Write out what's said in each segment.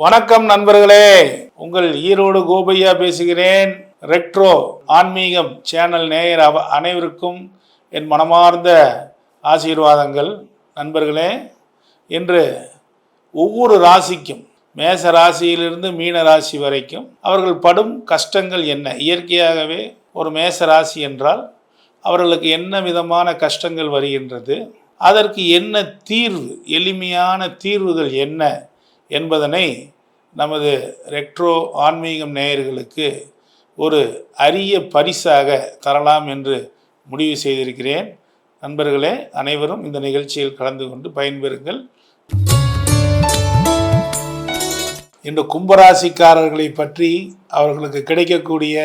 வணக்கம் நண்பர்களே. உங்கள் ஈரோடு கோபையா பேசுகிறேன். ரெட்ரோ ஆன்மீகம் சேனல் நேயர் அவ அனைவருக்கும் என் மனமார்ந்த ஆசீர்வாதங்கள். நண்பர்களே இன்று ஒவ்வொரு ராசிக்கும் மேச ராசியிலிருந்து மீன ராசி வரைக்கும் அவர்கள் படும் கஷ்டங்கள் என்ன? இயற்கையாகவே ஒரு மேச ராசி என்றால் அவர்களுக்கு என்ன விதமான கஷ்டங்கள் வருகின்றது? அதற்கு என்ன தீர்வு? எளிமையான தீர்வுகள் என்ன? என்பதனை நமது ரெட்ரோ ஆன்மீகம் நேயர்களுக்கு ஒரு அரிய பரிசாக தரலாம் என்று முடிவு செய்திருக்கிறேன். நண்பர்களே அனைவரும் இந்த நிகழ்ச்சியில் கலந்து கொண்டு பயன்பெறுங்கள். இன்று கும்பராசிக்காரர்களை பற்றி அவர்களுக்கு கிடைக்கக்கூடிய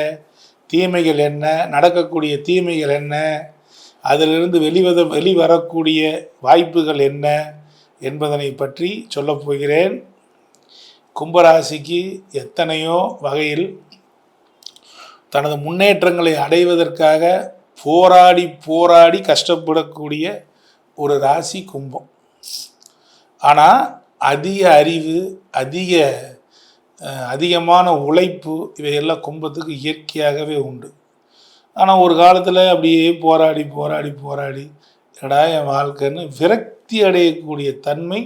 தீமைகள் என்ன நடக்கக்கூடிய தீமைகள் என்ன அதிலிருந்து வெளிவத வெளிவரக்கூடிய வாய்ப்புகள் என்ன என்பதனை பற்றி சொல்லப்போகிறேன் கும்பராசிக்கு எத்தனையோ வகையில் தனது முன்னேற்றங்களை அடைவதற்காக போராடி போராடி கஷ்டப்படக்கூடிய ஒரு ராசி கும்பம். ஆனால் அதிக அறிவு அதிக அதிகமான உழைப்பு இவையெல்லாம் கும்பத்துக்கு இயற்கையாகவே உண்டு. ஆனால் ஒரு காலத்தில் அப்படியே போராடி போராடி போராடி எடா என் வாழ்க்கைன்னு விரக்தி அடையக்கூடிய தன்மை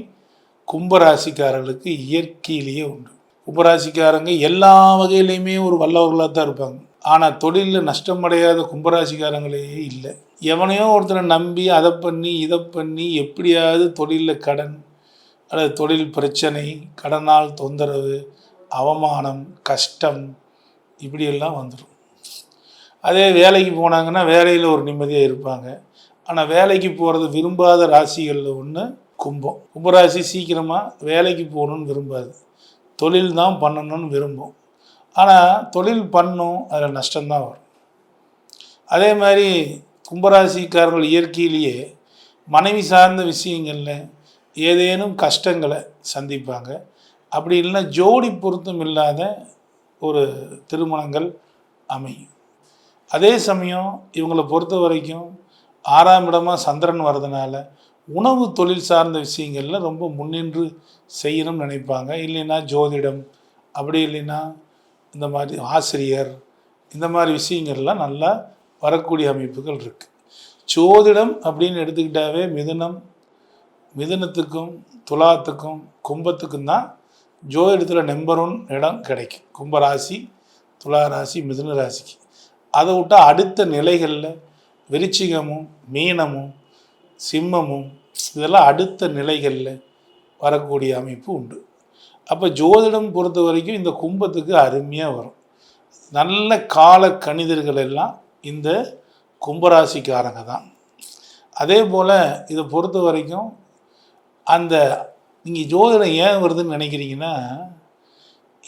கும்பராசிக்காரர்களுக்கு இயற்கையிலேயே உண்டு. கும்பராசிக்காரங்க எல்லா வகையிலையுமே ஒரு வல்லவர்களாக தான் இருப்பாங்க. ஆனால் தொழிலில் நஷ்டமடையாத கும்பராசிக்காரங்களே இல்லை. எவனையோ ஒருத்தரை நம்பி அதை பண்ணி இதை பண்ணி எப்படியாவது தொழிலில் கடன் அல்லது தொழில் பிரச்சனை கடனால் தொந்தரவு அவமானம் கஷ்டம் இப்படியெல்லாம் வந்துடும் அதே வேலைக்கு போனாங்கன்னா வேலையில் ஒரு நிம்மதியாக இருப்பாங்க. ஆனால் வேலைக்கு போகிறது விரும்பாத ராசிகளில் ஒன்று கும்பம். கும்பராசி சீக்கிரமாக வேலைக்கு போகணுன்னு விரும்பாது. தொழில் தான் பண்ணணும்னு விரும்பும். ஆனால் தொழில் பண்ணும் அதில் நஷ்டம்தான் வரும். அதே மாதிரி கும்பராசிக்காரர்கள் இயற்கையிலேயே மனைவி சார்ந்த விஷயங்களில் ஏதேனும் கஷ்டங்களை சந்திப்பாங்க. அப்படி இல்லைன்னா ஜோடி பொருத்தம் இல்லாத ஒரு திருமணங்கள் அமையும். அதே சமயம் இவங்களை பொறுத்த வரைக்கும் ஆறாம் இடமாக சந்திரன் வர்றதுனால உணவு தொழில் சார்ந்த விஷயங்களில் ரொம்ப முன்னின்று செய்யணும்னு நினைப்பாங்க. இல்லைன்னா ஜோதிடம் அப்படி இல்லைன்னா இந்த மாதிரி ஆசிரியர் இந்த மாதிரி விஷயங்கள்லாம் நல்லா வரக்கூடிய அமைப்புகள் இருக்குது ஜோதிடம் அப்படின்னு எடுத்துக்கிட்டாவே மிதுனம் மிதுனத்துக்கும் துலாத்துக்கும் கும்பத்துக்கும் தான் ஜோதிடத்தில் நம்பர் ஒன் இடம் கிடைக்கும். கும்பராசி துலா ராசி மிதுன ராசிக்கு அதை விட்டால் அடுத்த நிலைகளில் விருச்சிகமும் மீனமும் சிம்மமும் இதெல்லாம் அடுத்த நிலைகளில் வரக்கூடிய அமைப்பு உண்டு. அப்போ ஜோதிடம் பொறுத்த வரைக்கும் இந்த கும்பத்துக்கு அருமையாக வரும். நல்ல கால கணிதர்கள் எல்லாம் இந்த கும்பராசிக்காரங்க தான். அதே போல் இதை பொறுத்த வரைக்கும் அந்த நீங்கள் ஜோதிடம் ஏன் வருதுன்னு நினைக்கிறீங்கன்னா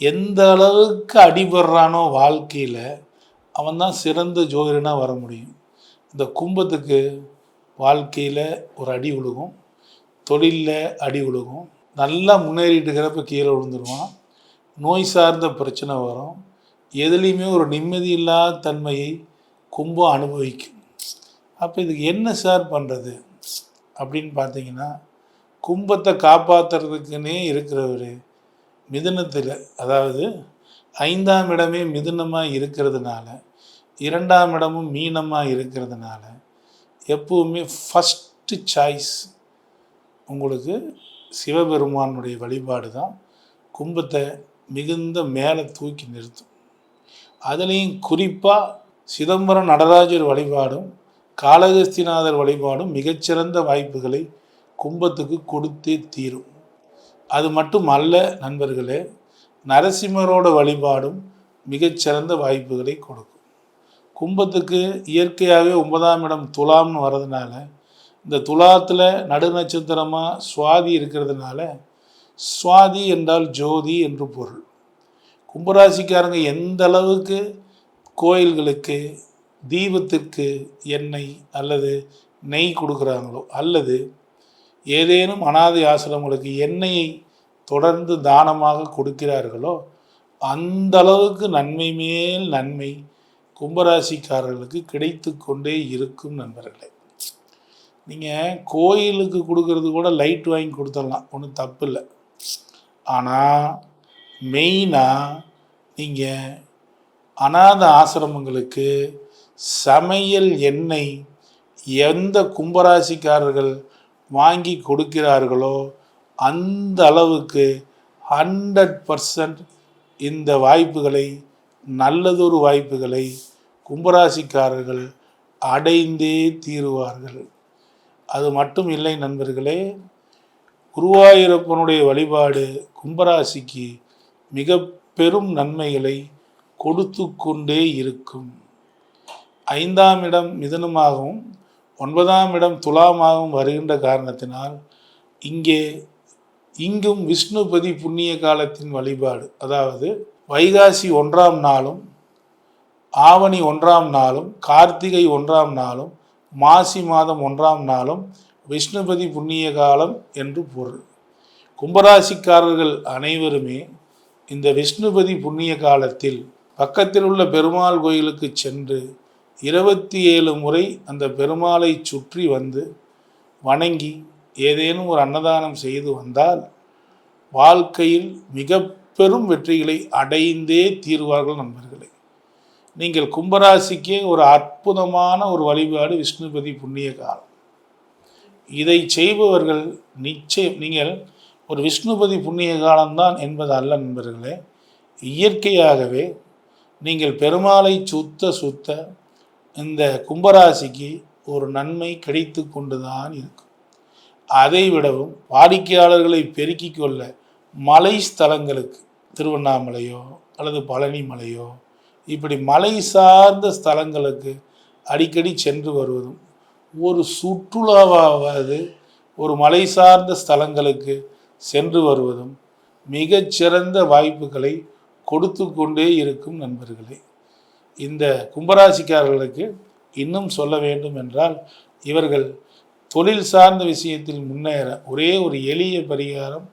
எந்த அளவுக்கு அடிபடுறானோ வாழ்க்கையில் அவன் தான் சிறந்த ஜோதிடனாக வர முடியும். இந்த கும்பத்துக்கு வாழ்க்கையில் ஒரு அடி விழுகும் தொழிலில் அடி விழுகும் நல்லா முன்னேறிட்டு இருக்கிறப்ப கீழே விழுந்துருவான். நோய் சார்ந்த பிரச்சனை வரும். எதுலேயுமே ஒரு நிம்மதி இல்லாத தன்மையை கும்பம் அனுபவிக்கும். அப்போ இதுக்கு என்ன சார் பண்ணுறது அப்படின்னு பார்த்தீங்கன்னா கும்பத்தை காப்பாற்றுறதுக்குன்னே இருக்கிறவர் மிதுனத்தில் அதாவது ஐந்தாம் இடமே மிதுனமாக இருக்கிறதுனால இரண்டாம் இடமும் மீனமாக இருக்கிறதுனால எப்பவுமே ஃபஸ்ட்டு சாய்ஸ் உங்களுக்கு சிவபெருமானுடைய வழிபாடு தான். கும்பத்தை மிகுந்த மேலே தூக்கி நிறுத்தும். அதுலேயும் குறிப்பாக சிதம்பரம் நடராஜர் வழிபாடும் காளகஸ்திநாதர் வழிபாடும் மிகச்சிறந்த வாய்ப்புகளை கும்பத்துக்கு கொடுத்தே தீரும். அது மட்டும் அல்ல நண்பர்களே நரசிம்மரோட வழிபாடும் மிகச்சிறந்த வாய்ப்புகளை கொடுக்கும். கும்பத்துக்கு இயற்கையாகவே ஒன்பதாம் இடம் துலாம்னு வர்றதுனால இந்த துலாத்தில் நடு நட்சத்திரமாக சுவாதி இருக்கிறதுனால சுவாதி என்றால் ஜோதி என்று பொருள். கும்பராசிக்காரங்க எந்த அளவுக்கு கோயில்களுக்கு தீபத்திற்கு எண்ணெய் அல்லது நெய் கொடுக்குறாங்களோ அல்லது ஏதேனும் அனாதை ஆசிரமங்களுக்கு எண்ணெயை தொடர்ந்து தானமாக கொடுக்கிறார்களோ அந்த அளவுக்கு நன்மை மேல் நன்மை கும்பராசிக்காரர்களுக்கு கிடைத்து கொண்டே இருக்கும் நண்பர்களே. நீங்கள் கோயிலுக்கு கொடுக்கறது கூட லைட் வாங்கி கொடுத்துடலாம். ஒன்றும் தப்பு இல்லை. ஆனால் மெயினாக நீங்கள் அநாத ஆசிரமங்களுக்கு சமையல் எண்ணெய் எந்த கும்பராசிக்காரர்கள் வாங்கி கொடுக்கிறார்களோ அந்த அளவுக்கு ஹண்ட்ரட் பர்சன்ட் இந்த வாய்ப்புகளை நல்லதொரு வாய்ப்புகளை கும்பராசிக்காரர்கள் அடைந்தே தீருவார்கள். அது மட்டும் இல்லை நண்பர்களே குருவாயூரப்பனுடைய வழிபாடு கும்பராசிக்கு மிக பெரும் நன்மைகளை கொடுத்து கொண்டே இருக்கும். ஐந்தாம் இடம் மிதனமாகவும் ஒன்பதாம் இடம் துலாமாகவும் வருகின்ற காரணத்தினால் இங்கே இங்கும் விஷ்ணுபதி புண்ணிய காலத்தின் வழிபாடு அதாவது வைகாசி ஒன்றாம் நாளும் ஆவணி ஒன்றாம் நாளும் கார்த்திகை ஒன்றாம் நாளும் மாசி மாதம் ஒன்றாம் நாளும் விஷ்ணுபதி புண்ணிய காலம் என்று பொருள். கும்பராசிக்காரர்கள் அனைவருமே இந்த விஷ்ணுபதி புண்ணிய காலத்தில் பக்கத்தில் உள்ள பெருமாள் கோயிலுக்கு சென்று இருபத்தி ஏழு முறை அந்த பெருமாளை சுற்றி வந்து வணங்கி ஏதேனும் ஒரு அன்னதானம் செய்து வந்தால் வாழ்க்கையில் மிக பெரும் வெற்றிகளை அடைந்தே தீர்வார்கள் நண்பர்களே. நீங்கள் கும்பராசிக்கே ஒரு அற்புதமான ஒரு வழிபாடு விஷ்ணுபதி புண்ணிய காலம். இதை செய்பவர்கள் நிச்சயம் நீங்கள் ஒரு விஷ்ணுபதி புண்ணிய காலம்தான் என்பது அல்ல நண்பர்களே. இயற்கையாகவே நீங்கள் பெருமாளை சுத்த சுத்த இந்த கும்பராசிக்கு ஒரு நன்மை கிடைத்து கொண்டுதான் இருக்கும். அதை விடவும் வாடிக்கையாளர்களை பெருக்கிக் கொள்ள மலை ஸ்தலங்களுக்கு திருவண்ணாமலையோ அல்லது பழனி மலையோ இப்படி மலை சார்ந்த ஸ்தலங்களுக்கு அடிக்கடி சென்று வருவதும் ஒரு சுற்றுலாவாவது ஒரு மலை சார்ந்த ஸ்தலங்களுக்கு சென்று வருவதும் மிகச்சிறந்த வாய்ப்புகளை கொடுத்து கொண்டே இருக்கும் நண்பர்களே. இந்த கும்பராசிக்காரர்களுக்கு இன்னும் சொல்ல வேண்டும் என்றால் இவர்கள் தொழில் சார்ந்த விஷயத்தில் முன்னேற ஒரே ஒரு எளிய பரிகாரம்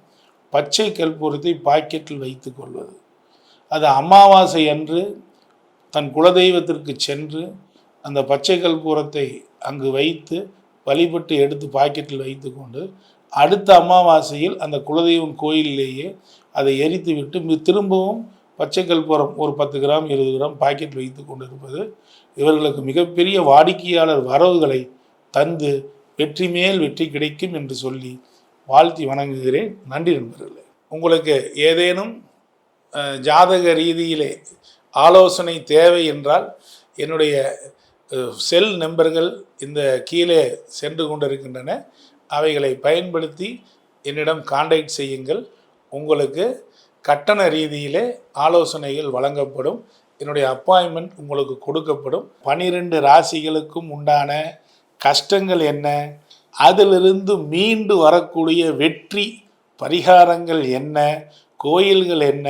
பச்சை கற்பூரத்தை பாக்கெட்டில் வைத்து கொள்வது. அது அமாவாசை அன்று தன் குலதெய்வத்திற்கு சென்று அந்த பச்சை கற்பூரத்தை அங்கு வைத்து வழிபட்டு எடுத்து பாக்கெட்டில் வைத்து கொண்டு அடுத்த அமாவாசையில் அந்த குலதெய்வம் கோயிலிலேயே அதை எரித்து விட்டு திரும்பவும் பச்சை கற்பூரம் ஒரு பத்து கிராம் இருபது கிராம் பாக்கெட் வைத்து கொண்டிருப்பது இவர்களுக்கு மிகப்பெரிய வாடிக்கையாளர் வரவுகளை தந்து வெற்றி மேல் வெற்றி கிடைக்கும் என்று சொல்லி வாழ்த்தி வணங்குகிறேன். நன்றி நண்பர்களே. உங்களுக்கு ஏதேனும் ஜாதக ரீதியிலே ஆலோசனை தேவை என்றால் என்னுடைய செல் நம்பர்கள் இந்த கீழே சென்று கொண்டிருக்கின்றன. அவைகளை பயன்படுத்தி என்னிடம் காண்டாக்ட் செய்யுங்கள். உங்களுக்கு கட்டண ரீதியிலே ஆலோசனைகள் வழங்கப்படும். என்னுடைய அப்பாயின்மெண்ட் உங்களுக்கு கொடுக்கப்படும். பனிரெண்டு ராசிகளுக்கும் உண்டான கஷ்டங்கள் என்ன? அதிலிருந்து மீண்டு வரக்கூடிய வெற்றி பரிகாரங்கள் என்ன? கோயில்கள் என்ன?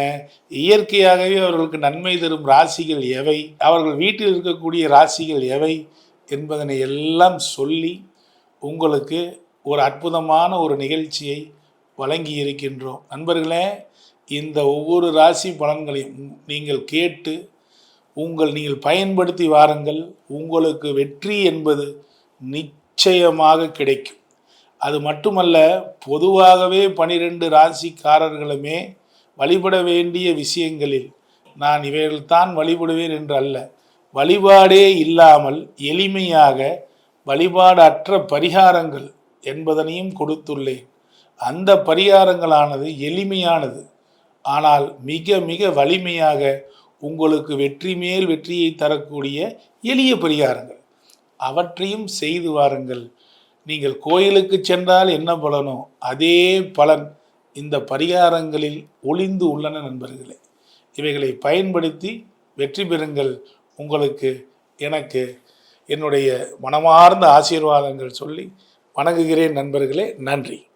இயற்கையாகவே அவர்களுக்கு நன்மை தரும் ராசிகள் எவை? அவர்கள் வீட்டில் இருக்கக்கூடிய ராசிகள் எவை? என்பதனை எல்லாம் சொல்லி உங்களுக்கு ஒரு அற்புதமான ஒரு நிகழ்ச்சியை வழங்கி இருக்கின்றோம் நண்பர்களே இந்த ஒவ்வொரு ராசி பலன்களையும் நீங்கள் கேட்டு உங்கள் நீங்கள் பயன்படுத்தி வாருங்கள். உங்களுக்கு வெற்றி என்பது நிச்சயமாக கிடைக்கும். அது மட்டுமல்ல பொதுவாகவே பனிரெண்டு ராசிக்காரர்களுமே வழிபட வேண்டிய விஷயங்களில் நான் இவைகள்தான் வழிபடுவேன் என்று அல்ல. வழிபாடே இல்லாமல் எளிமையாக வழிபாடற்ற பரிகாரங்கள் என்பதனையும் கொடுத்துள்ளேன். அந்த பரிகாரங்களானது எளிமையானது. ஆனால் மிக மிக வலிமையாக உங்களுக்கு வெற்றி மேல் வெற்றியை தரக்கூடிய எளிய பரிகாரங்கள். அவற்றையும் செய்து வாருங்கள். நீங்கள் கோயிலுக்கு சென்றால் என்ன பலனோ அதே பலன் இந்த பரிகாரங்களில் ஒளிந்து உள்ளன நண்பர்களே. இவைகளை பயன்படுத்தி வெற்றி பெறுங்கள். உங்களுக்கு எனக்கு என்னுடைய மனமார்ந்த ஆசீர்வாதங்கள் சொல்லி வணங்குகிறேன் நண்பர்களே. நன்றி.